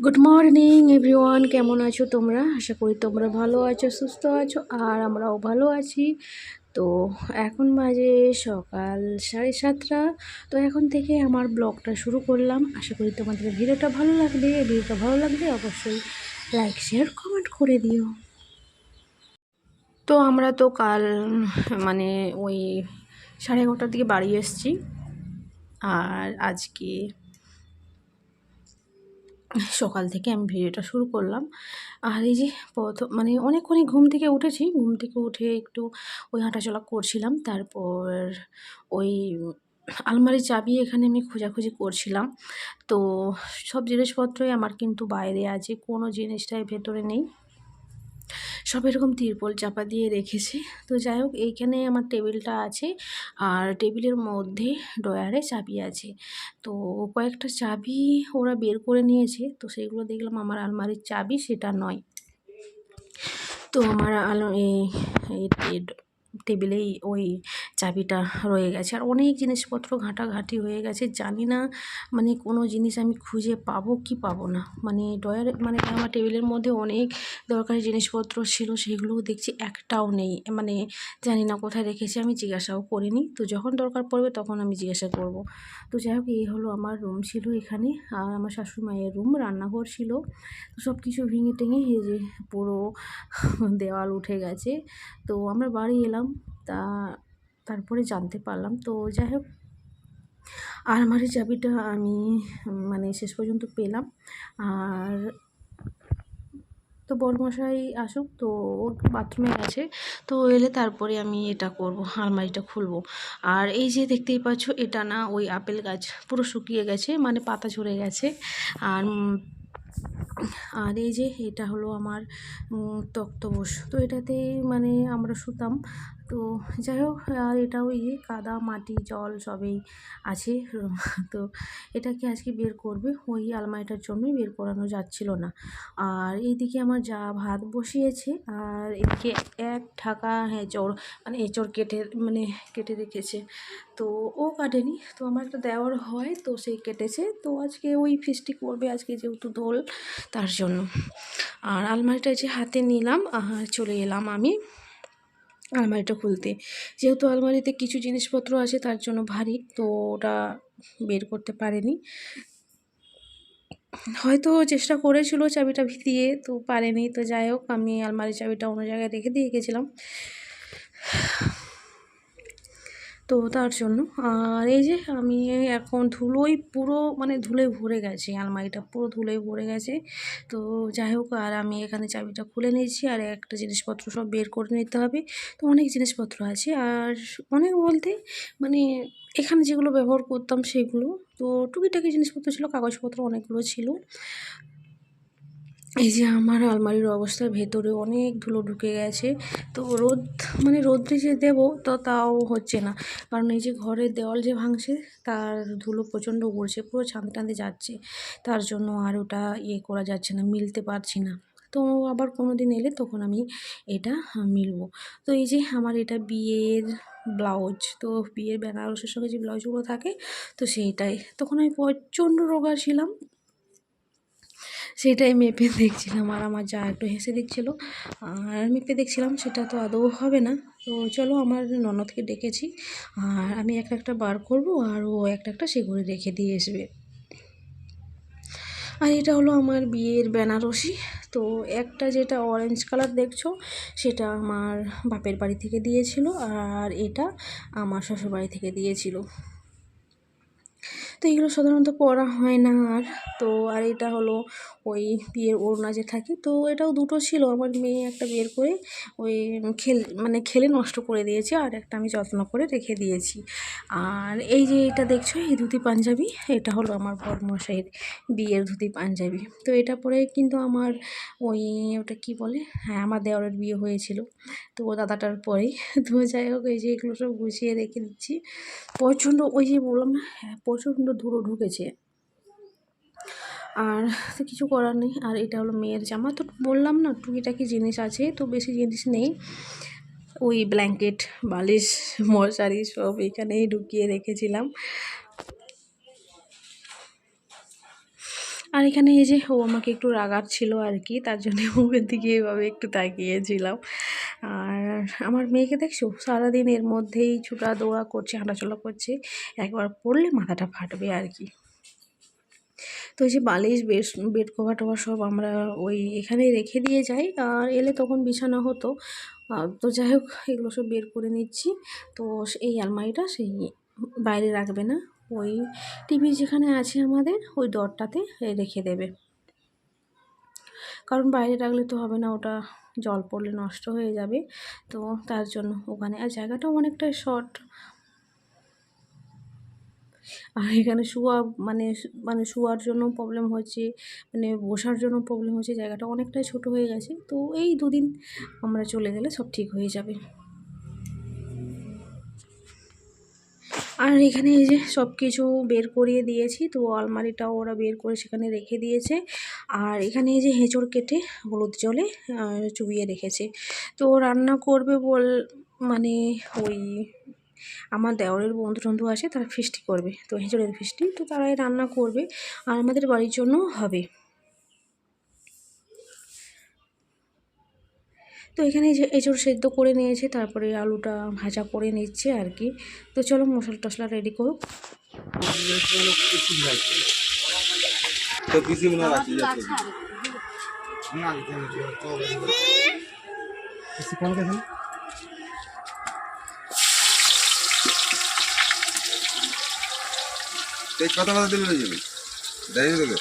Good morning everyone কেমন আছো তোমরা? আশা করি তোমরা ভালো আছো, সুস্থ আছো, আর আমরাও ভালো আছি। তো এখন বাজে সকাল সাড়ে সাতটা। তো এখন থেকে আমার ব্লগটা শুরু করলাম। আশা করি তোমাদের ভিডিওটা ভালো লাগবে। ভিডিওটা ভালো লাগবে অবশ্যই লাইক শেয়ার কমেন্ট করে দিও। তো আমরা তো কাল মানে ওই সাড়ে এগারোটার দিকে বাড়ি এসেছি। আর আজকে সকাল থেকে আমি ভিডিওটা শুরু করলাম। আর এই যে প্রথম মানে অনেকক্ষণই ঘুম থেকে উঠেছি। ঘুম থেকে উঠে একটু ওই হাঁটাচলা করছিলাম। তারপর ওই আলমারি চাবি এখানে আমি খোঁজাখুঁজি করছিলাম। তো সব জিনিসপত্রই আমার কিন্তু বাইরে আছে। কোনো জিনিসটাই ভেতরে নেই। সব এরকম তিরপল চাপা দিয়ে রেখেছে। তো যাই হোক, এইখানে আমার টেবিলটা আছে আর টেবিলের মধ্যে ডয়ারে চাবি আছে। তো কয়েকটা চাবি ওরা বের করে নিয়েছে। তো সেগুলো দেখলাম আমার আলমারির চাবি, সেটা নয়। তো আমার আলো এই টেবিলেই ওই চাবিটা রয়ে গেছে। আর অনেক জিনিসপত্র ঘাঁটাঘাঁটি হয়ে গেছে। জানি না মানে কোনো জিনিস আমি খুঁজে পাবো কি পাবো না। মানে ডয়ারে মানে আমার টেবিলের মধ্যে অনেক দরকারি জিনিসপত্র ছিল, সেগুলোও দেখছি, একটাও নেই। মানে জানি না কোথায় রেখেছি, আমি জিজ্ঞাসাও করিনি। তো যখন দরকার পড়বে তখন আমি জিজ্ঞাসা করব। তো যাই হোক, এই হলো আমার রুম ছিল এখানে। আর আমার শাশুড়ি মায়ের রুম, রান্নাঘর ছিল। তো সব কিছু ভেঙে টেঙে এই যে পুরো দেওয়াল উঠে গেছে। তো আমরা বাড়ি এলাম তা তারপরে জানতে পারলাম। তো যাই হোক, আলমারির চাবিটা আমি মানে শেষ পর্যন্ত পেলাম। আর তো বড়মশাই আসুক, তো বাথরুমে গেছে, তো এলে তারপরে আমি এটা করব, আলমারিটা খুলবো। আর এই যে দেখতেই পাচ্ছ, এটা না ওই আপেল গাছ পুরো শুকিয়ে গেছে মানে পাতা ঝরে গেছে। আর আর এই যে এটা হলো আমার তক্তবোস তো এটাতে মানে আমরা শুতাম। তো যাই হোক, আর এটা ওই যে কাদা, মাটি, জল সবেই আছে। তো এটাকে আজকে বের করবে, ওই আলমারিটার জন্যই বের করানো যাচ্ছিল না। আর এইদিকে আমার যা ভাত বসিয়েছে, আর এদিকে এক ঢাকা এঁচড় মানে এঁচড় কেটে মানে কেটে রেখেছে। তো ও কাটেনি, তো আমার একটা দেওয়ার হয়, তো সেই কেটেছে। তো আজকে ওই ফিস্টি করবে আজকে যেহেতু দোল, তার জন্য। আর আলমারিটা যে হাতে নিলাম, আর চলে এলাম আমি। আলমারিটা খুলতে। যেহেতু আলমারিতে কিছু জিনিসপত্র আছে, তার জন্য ভারী, তো ওটা বের করতে পারেনি। হয়তো চেষ্টা করেছিল চাবিটা ভিতিয়ে তো পারেনি। তো যাই হোক, আমি আলমারি চাবিটা অন্য জায়গায় রেখে দিয়ে গেছিলাম। তো তার জন্য। আর এই যে আমি এখন ধুলোই পুরো মানে ধুলে ভরে গেছে, আলমারিটা পুরো ধুলোয় ভরে গেছে। তো যাই হোক, আর আমি এখানে চাবিটা খুলে নিয়েছি, আর একটা জিনিসপত্র সব বের করে নিতে হবে। তো অনেক জিনিসপত্র আছে, আর অনেক বলতে মানে এখানে যেগুলো ব্যবহার করতাম সেগুলো। তো টুকিটাকি জিনিসপত্র ছিল, কাগজপত্র অনেকগুলো ছিল। এই যে আমার আলমারির অবস্থা ভেতরে অনেক ধুলো ঢুকে গেছে, তো রোদ মানে রোদ্রে যে দেবো তো তাও হচ্ছে না। কারণ এই যে ঘরের দেওয়াল যে ভাঙছে, তার ধুলো প্রচণ্ড উড়ছে, পুরো ছাঁদে টাঁদে যাচ্ছে। তার জন্য আর ওটা ইয়ে করা যাচ্ছে না, মিলতে পারছি না। তো আবার কোনো দিন এলে তখন আমি এটা মিলবো। তো এই যে আমার এটা বিয়ের ব্লাউজ, তো বিয়ের বেনারসের সঙ্গে যে ব্লাউজগুলো থাকে, তো সেইটাই। তখন আমি প্রচণ্ড রোগা ছিলাম সেটাই মেপে দেখছিলাম আর আমার যা একটু হেসে দিচ্ছিল। আর মেপে দেখছিলাম, সেটা তো আদৌ হবে না। তো চলো আমার ননদকে ডেকেছি, আর আমি একটা একটা বার করব আর ও একটা একটা সেগুলো রেখে দিয়ে আসবে। আর এটা হলো আমার বিয়ের বেনারসি। তো একটা যেটা অরেঞ্জ কালার দেখছ, সেটা আমার বাপের বাড়ি থেকে দিয়েছিল আর এটা আমার শ্বশুরবাড়ি থেকে দিয়েছিল। তো এগুলো সাধারণত পরা হয় না আর। তো আর এটা হলো ওই বিয়ের ওড়না যে থাকে, তো এটাও দুটো ছিল। আমার মেয়ে একটা বের করে ওই খেল মানে খেলে নষ্ট করে দিয়েছে আর একটা আমি যত্ন করে রেখে দিয়েছি। আর এই যে এটা দেখছ, এই ধুতি পাঞ্জাবি, এটা হলো আমার বরমশাইয়ের বিয়ের ধুতি পাঞ্জাবি। তো এটা পরে কিন্তু আমার ওই ওটা কি বলে? হ্যাঁ আমার দেওয়ারের বিয়ে হয়েছিল। তো ও দাদাটার পরেই। তো যাই হোক, এই যে এগুলো সব গুছিয়ে রেখে দিচ্ছি। প্রচণ্ড ওই যে বললাম না হ্যাঁ প্রচণ্ড ধুলো ঢুকেছে। আর কিছু করার নেই। আর এটা হলো মেয়ের জামা। তো বললাম না, টুকিটাকি জিনিস আছে, তো বেশি জিনিস নেই। ওই ব্ল্যাঙ্কেট, বালিশ, মশারি সব এখানেই ঢুকিয়ে রেখেছিলাম। আর এখানে এই যে ও আমাকে একটু রাগার ছিল আর কি, তার জন্য মুখের দিকে এভাবে একটু তাকিয়েছিলাম। আর আমার মেয়েকে দেখছ? সারাদিন এর মধ্যেই ছোটা দৌড়া করছে, হাঁটাচলা করছে। একবার পড়লে মাথাটা ফাটবে আর কি। তো যে বালিশ বেশ বেড কভার টভার সব আমরা ওই এখানেই রেখে দিয়ে যাই। আর এলে তখন বিছানা হতো। তো যাই হোক, এগুলো সব বের করে নিচ্ছি। তো এই আলমারিটা সেই বাইরে রাখবে না। ওই টিভি যেখানে আছে আমাদের, ওই ডরটাতে রেখে দেবে। কারণ বাইরে রাখলে তো হবে না, ওটা জল পড়লে নষ্ট হয়ে যাবে। তো তার জন্য ওখানে, আর জায়গাটাও অনেকটাই শর্ট। আর এখানে শোয়া মানে মানে শোয়ার জন্য প্রবলেম হচ্ছে মানে বসার জন্য প্রবলেম হচ্ছে, জায়গাটা অনেকটাই ছোট হয়ে গেছে। তো এই দুদিন আমরা চলে গেলে সব ঠিক হয়ে যাবে। আর এখানে এই যে সব কিছু বের করিয়ে দিয়েছি, তো আলমারিটাও ওরা বের করে সেখানে রেখে দিয়েছে। আর এখানে এই যে হেঁচড় কেটে হলুদ জলে চুবিয়ে রেখেছে। তো রান্না করবে বল মানে ওই আমার দেওরের বন্ধু টন্ধু আসে তারা ফিস্টি করবে। তো হেঁচড়ের ফিস্টি তো তারাই রান্না করবে। আর আমাদের বাড়ির জন্য হবে। তো এখানে এঁচড় সেদ্ধ করে নিয়েছে তারপরে আলুটা ভাজা করে নিচ্ছে আর কি তো চলো মশলা টশলা রেডি করুক। না এই কথা কথা দিলে যাবে দেয় দেবে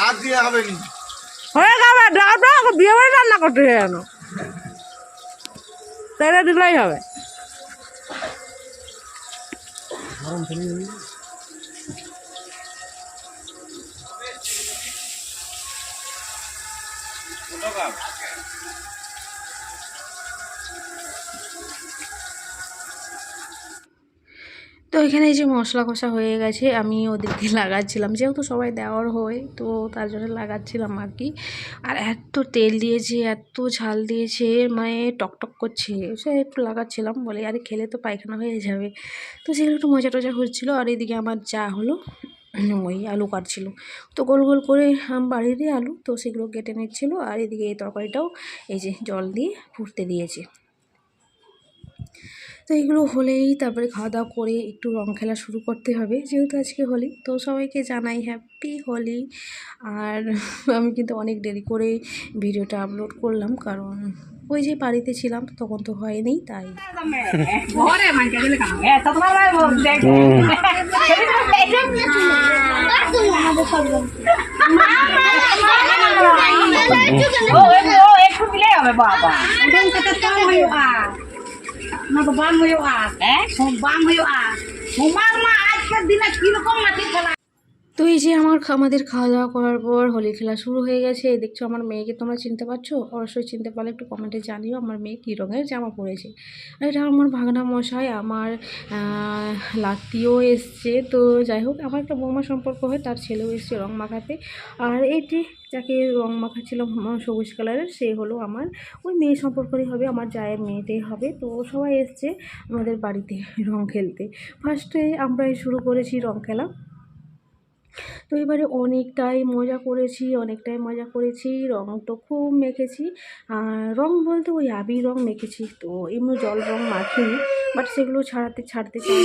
আর দিয়ে হবে নি। হয়ে যাবে ডালটা বিয়ে বাড়ি রান্না করতে দিলেই হবে। তো এখানে এই যে মশলা কষা হয়ে গেছে, আমি ওদেরকে লাগাচ্ছিলাম। যেহেতু সবাই দেওয়ার হয়, তো তার জন্য লাগাচ্ছিলাম আর কি। আর এত তেল দিয়েছে, এত ঝাল দিয়েছে মানে টকটক করছে। সে একটু লাগাচ্ছিলাম, বলে আরে খেলে তো পায়খানা হয়ে যাবে। তো সেগুলো একটু মজা টজা হচ্ছিল, আর এদিকে আমার যা হলো, ওই আলু কাটছিল। তো গোল গোল করে বাড়িরই আলু, তো সেগুলো কেটে নিচ্ছিলো, আর এদিকে এই তরকারিটাও এই যে জল দিয়ে ফুটতে দিয়েছে। তো এগুলো হলেই তারপরে খাওয়া দাওয়া করে একটু রং খেলা শুরু করতে হবে যেহেতু আজকে হোলি। তো সবাইকে জানাই হ্যাপি হোলি আর আমি কিন্তু অনেক দেরি করে ভিডিওটা আপলোড করলাম কারণ ওই যে বাড়িতে ছিলাম তখন তো হয়নি তাই। বাবা। nababangoyo ah. Eh? Mababangoyo ah. Humama at pag dinakino ko mati pala. তো এই যে আমার আমাদের খাওয়া দাওয়া করার পর হোলি খেলা শুরু হয়ে গেছে এই দেখছ আমার মেয়েকে তোমরা চিনতে পারছ? অবশ্যই চিনতে পারলে একটু কমেন্টে জানিও আমার মেয়ে কী রঙের জামা পরেছে। আর এটা আমার ভাগনা মশাই আমার আহ, লাত্তিও এসছে। তো যাই হোক আমার একটা বৌমা সম্পর্ক হয় তার ছেলেও এসছে রং মাখাতে। আর এইটি যাকে রং মাখাচ্ছিল সবুজ কালারের সে হলো আমার ওই মেয়ে সম্পর্কই হবে আমার জায়ের মেয়েটাই হবে। তো সবাই এসছে আমাদের বাড়িতে রং খেলতে। ফার্স্টে আমরাই শুরু করেছি রং খেলা। তো এবারে অনেকটাই মজা করেছি অনেকটাই মজা করেছি। রং তো খুব মেখেছি। আর রং বলতে ওই আবির রং মেখেছি তো এমনি জল রং মাখিনি। বাট সেগুলো ছাড়াতে ছাড়তে চাই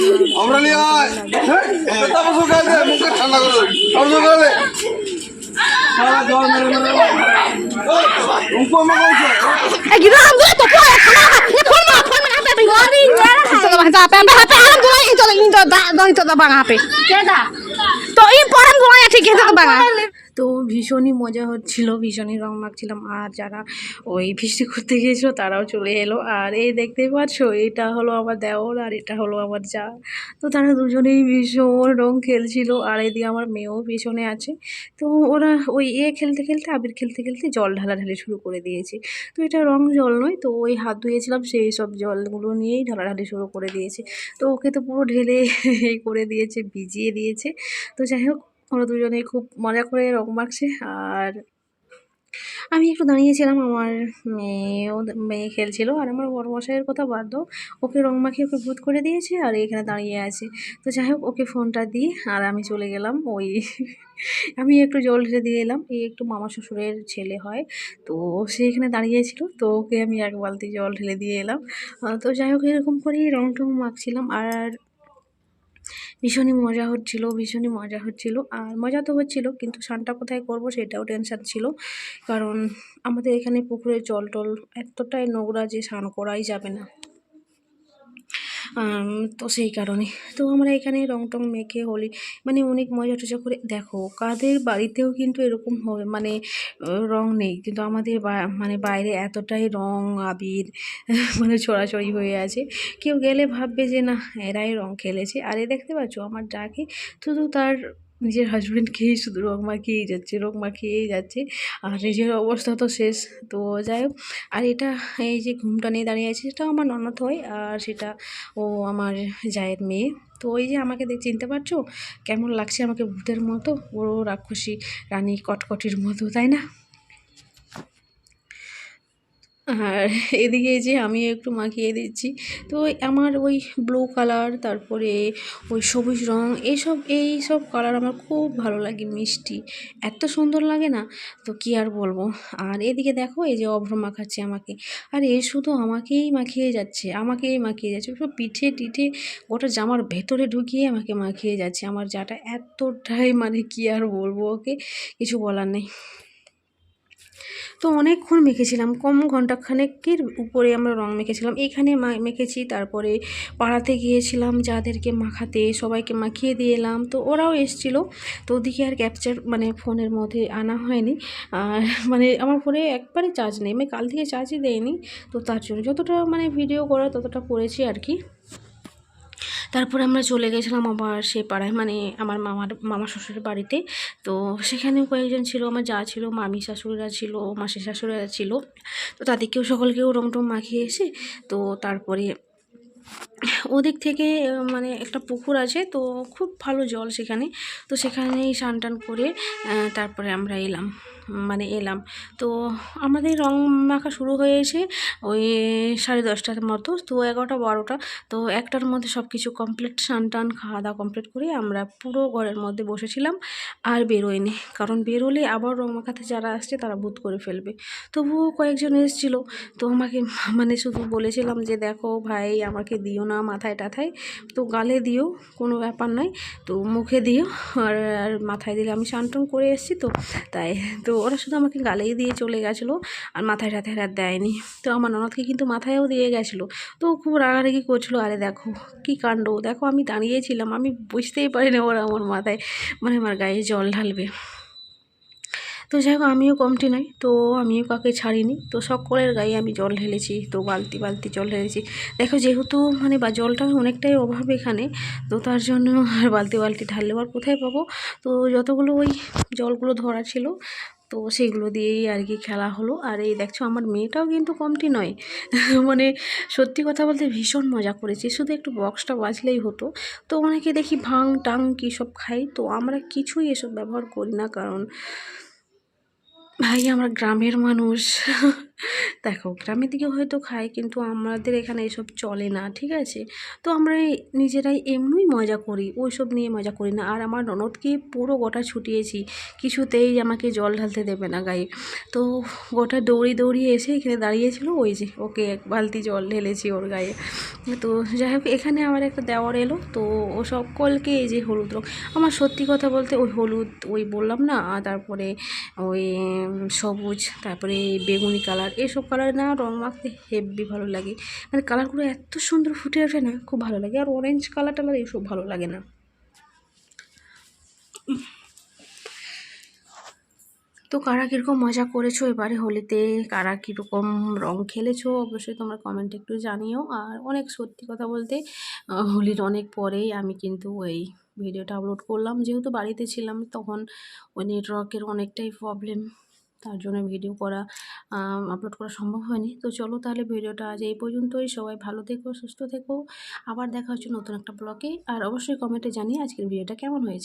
না। Ito da bang hape. Keda. To in poram dulu ya ঠিক আছে bang. তো ভীষণই মজা হচ্ছিল, ভীষণই রং মাখছিলাম আর যারা ওই ফিস্টি করতে গিয়েছিল, তারাও চলে এলো। আর এই দেখতেই পাচ্ছ, এটা হলো আমার দেওর আর এটা হলো আমার যা। তো তারা দুজনেই ভীষণ রং খেলছিল। আর এদিকে আমার মেয়েও পিছনে আছে। তো ওরা ওই এ খেলতে খেলতে, আবির খেলতে খেলতে জল ঢালাঢালি শুরু করে দিয়েছে। তো এটা রং জল নয়, তো ওই হাত ধুয়েছিলাম, সেই সব জলগুলো নিয়েই ঢালাঢালি শুরু করে দিয়েছে। তো ওকে তো পুরো ঢেলে করে দিয়েছে, ভিজিয়ে দিয়েছে। তো যাই হোক ওরা দুজনেই খুব মজা করে রং মাখছে। আর আমি একটু দাঁড়িয়েছিলাম, আমার মেয়েও মেয়ে খেলছিল আর আমার বড় মশাইয়ের কথা বাদ দাও। ওকে রং মাখিয়ে ওকে ভূত করে দিয়েছে আর এখানে দাঁড়িয়ে আছে। তো যাই হোক, ওকে ফোনটা দিই আর আমি চলে গেলাম ওই আমি একটু জল ঢেলে দিয়ে এলাম। এই একটু মামা শ্বশুরের ছেলে হয়, তো সে এখানে দাঁড়িয়েছিল, তো ওকে আমি এক বালতি জল ঢেলে দিয়ে এলাম। তো যাই হোক, এরকম করেই রং টং মাখছিলাম। আর ভীষণই মজা হচ্ছিল, ভীষণই মজা হচ্ছিল। আর মজা তো হচ্ছিল, কিন্তু স্নানটা কোথায় করব সেটাও টেনশান ছিল। কারণ আমাদের এখানে পুকুরের জল টল এতটাই নোংরা যে স্নান করাই যাবে না। তো সেই কারণে। তো আমরা এখানে রং টং মেখে, হোলি মানে অনেক মজা টজা করে, দেখো, কাদের বাড়িতেও কিন্তু এরকম হবে মানে রং নেই। কিন্তু আমাদের মানে বাইরে এতটাই রং, আবির মানে ছড়াছড়ি হয়ে আছে। কেউ গেলে ভাববে যে, না, এরাই রং খেলেছে। আর এ দেখতে পাচ্ছ, আমার ডাকে শুধু তার নিজের হাজব্যান্ডকেই শুধু রোগ মাখিয়েই যাচ্ছে, রোগ মাখিয়েই যাচ্ছে, আর নিজের অবস্থা তো শেষ। তো যাই হোক, আর এটা এই যে ঘুমটা নিয়ে দাঁড়িয়ে আছে, সেটাও আমার ননদ হয়, আর সেটা ও আমার জায়ের মেয়ে। তো ওই যে আমাকে দেখ, চিনতে পারছ? কেমন লাগছে আমাকে ভূতের মতো? ও রাক্ষসী রানী কটকটির মতো, তাই না? আর এদিকে যে আমি একটু মাখিয়ে দিচ্ছি। তো আমার ওই ব্লু কালার তারপরে ওই সবুজ রং এইসব এই সব কালার আমার খুব ভালো লাগে, মিষ্টি। এত সুন্দর লাগে না? তো কি আর বলব? আর এদিকে দেখো, এই যে অভ্র মাখাচ্ছে আমাকে। আর, এ শুধু আমাকেই মাখিয়ে যাচ্ছে, আমাকেই মাখিয়ে যাচ্ছে। সব পিঠে টিঠে গোটা জামার ভেতরে ঢুকিয়ে আমাকে মাখিয়ে যাচ্ছে। আমার যাটা এতটাই মানে কি আর বলব ওকে? কিছু বলার নেই। তো অনেকক্ষণ মেখেছিলাম, কম ঘন্টাখানেকের উপরে আমরা রং মেখেছিলাম। এইখানে মা- মেখেছি, তারপরে পাড়াতে গিয়েছিলাম যাদেরকে মাখাতে, সবাইকে মাখিয়ে দিয়ে এলাম। তো ওরাও এসছিলো। তো ওদিকে আর ক্যাপচার মানে ফোনের মধ্যে আনা হয়নি। আর মানে আমার ফোনে একবারে চার্জ নেই। আমি কাল থেকে চার্জই দেয়নি তো তার জন্য যতটা মানে ভিডিও করা ততটা করেছি আর কি। তারপরে আমরা চলে গেছিলাম আবার সে পাড়ায় মানে আমার মামার মামা শ্বশুরের বাড়িতে। তো সেখানেও কয়েকজন ছিল, আমার যা ছিল, মামি শাশুড়িরা ছিল মাসি শাশুড়িরা ছিল। তো তাদেরকেও সকলকেও রং টং মাখিয়ে এসে, তো তারপরে ওদিক থেকে মানে একটা পুকুর আছে, তো খুব ভালো জল সেখানে। তো সেখানেই স্নান টান করে তারপরে আমরা এলাম। মানে এলাম। তো আমাদের রং মাখা শুরু হয়েছে ওই সাড়ে দশটার মতো, তো এগারোটা, বারোটা, তো একটার মধ্যে সব কিছু কমপ্লিট স্নান টান, খাওয়া দাওয়া কমপ্লিট করে আমরা পুরো ঘরের মধ্যে বসেছিলাম আর বেরোয়নি। কারণ বেরোলে আবার রং মাখাতে যারা আসছে তারা ভূত করে ফেলবে। তবুও কয়েকজন এসেছিল, তো আমাকে মানে শুধু বলেছিলাম যে, দেখো ভাই, আমাকে দিও না মাথায় টাথায়। তো গালে দিও, কোনো ব্যাপার নয়। তো মুখে দিও, আর আর মাথায় দিলে আমি স্নান করে এসেছি তো, তাই, তো ওরা শুধু আমাকে গালেই দিয়ে চলে গেছিল আর মাথায় টাথায় আর দেয়নি। তো আমার ননদকে কিন্তু মাথায়ও দিয়ে গেছিল। তো খুব রাগারাগি করছিল, আরে দেখো কি কাণ্ড, দেখো আমি দাঁড়িয়েছিলাম, আমি বুঝতেই পারিনি ওরা আমার মাথায় মানে আমার গায়ে জল ঢালবে। তো যাই হোক, আমিও কমটি নই, তো আমিও কাউকে ছাড়িনি, তো সকলের গায়ে আমি জল ঢেলেছি, তো বালতি বালতি জল ঢেলেছি। দেখো যেহেতু মানে বা জলটা অনেকটাই অভাব এখানে, তো তার জন্য আর বালতি বালতি ঢাললে আর কোথায় পাবো? তো যতগুলো ওই জলগুলো ধরা ছিল তো সেগুলো দিয়েই আর কি খেলা হলো। আর এই দেখছ, আমার মেয়েটাও কিন্তু কমটি নয়। মানে সত্যি কথা বলতে ভীষণ মজা করেছি। শুধু একটু বক্সটা বাজলেই হতো। তো অনেকে দেখি ভাং টাং কী সব খাই তো আমরা কিছুই এসব ব্যবহার করি না। কারণ ভাই, আমরা গ্রামের মানুষ। দেখো, গ্রামের দিকে হয়তো খায়, কিন্তু আমাদের এখানে এসব চলে না, ঠিক আছে? তো আমরা নিজেরাই এমনিই মজা করি, ওইসব নিয়ে মজা করি না। আর আমার ননদকে পুরো গোটা ছুটিয়েছি, কিছুতেই আমাকে জল ঢালতে দেবে না গায়ে। তো গোটা দৌড়ি দৌড়িয়ে এসে এখানে দাঁড়িয়েছিল, ওই যে ওকে এক বালতি জল ঢেলেছি ওর গায়ে। তো যাই হোক, এখানে আমার একটা দেওয়ার এলো, তো ও সকলকে এই যে হলুদ রং, আমার সত্যি কথা বলতে ওই হলুদ ওই বললাম না তারপরে ওই সবুজ, তারপরে বেগুনি কালার এসব কালার না রং মাখতে হেভি ভালো লাগে। মানে কালারগুলো এত সুন্দর ফুটে ওঠে না, খুব ভালো লাগে। আর অরেঞ্জ কালার টালার এসব ভালো লাগে না। তো কারা কীরকম মজা করেছ এবারে হোলিতে? কারা কীরকম রং খেলেছো? অবশ্যই তোমরা কমেন্টে একটু জানিও। আর অনেক সত্যি কথা বলতে হোলির অনেক পরেই আমি কিন্তু ওই ভিডিওটা আপলোড করলাম। যেহেতু বাড়িতে ছিলাম, তখন ওই নেটওয়ার্কের অনেকটাই প্রবলেম তার জন্য ভিডিও করা আপলোড করা সম্ভব হয়নি। তো চলো তাহলে ভিডিওটা আজ এই পর্যন্তই। সবাই ভালো থেকো, সুস্থ থেকো। আবার দেখা হচ্ছে নতুন একটা ব্লগে আর অবশ্যই কমেন্টে জানিয়ে আজকের ভিডিওটা কেমন হয়েছে।